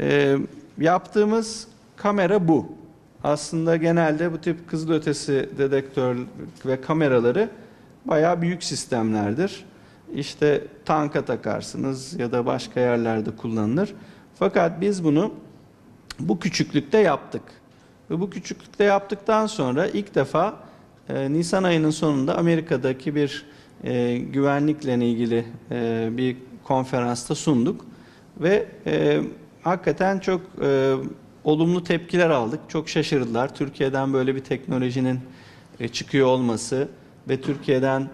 Ee, yaptığımız kamera bu. Aslında genelde bu tip kızılötesi dedektör ve kameraları bayağı büyük sistemlerdir. İşte tanka takarsınız ya da başka yerlerde kullanılır. Fakat biz bunu bu küçüklükte yaptık. Ve bu küçüklükte yaptıktan sonra ilk defa e, Nisan ayının sonunda Amerika'daki bir e, güvenlikle ilgili e, bir konferansta sunduk. Ve e, hakikaten çok e, olumlu tepkiler aldık. Çok şaşırdılar. Türkiye'den böyle bir teknolojinin e, çıkıyor olması ve Türkiye'den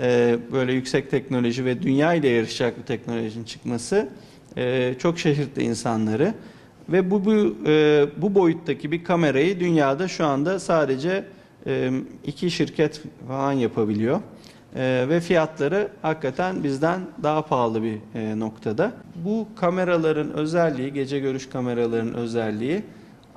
e, böyle yüksek teknoloji ve dünya ile yarışacak bir teknolojinin çıkması e, çok şaşırttı insanları. Ve bu bu, e, bu boyuttaki bir kamerayı dünyada şu anda sadece e, iki şirket falan yapabiliyor. E, ve fiyatları hakikaten bizden daha pahalı bir e, noktada. Bu kameraların özelliği, gece görüş kameralarının özelliği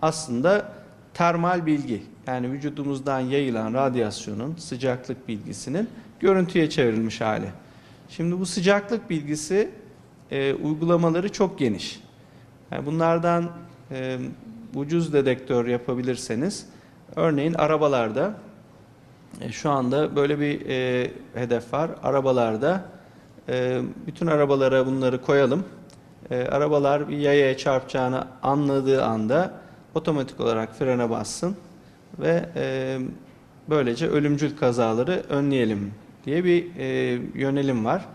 aslında termal bilgi. Yani vücudumuzdan yayılan radyasyonun, sıcaklık bilgisinin görüntüye çevrilmiş hali. Şimdi bu sıcaklık bilgisi e, uygulamaları çok geniş. Yani bunlardan e, ucuz dedektör yapabilirseniz, örneğin arabalarda e, şu anda böyle bir e, hedef var. Arabalarda e, bütün arabalara bunları koyalım. E, arabalar bir yayaya çarpacağını anladığı anda otomatik olarak frene bassın ve e, böylece ölümcül kazaları önleyelim diye bir e, yönelim var.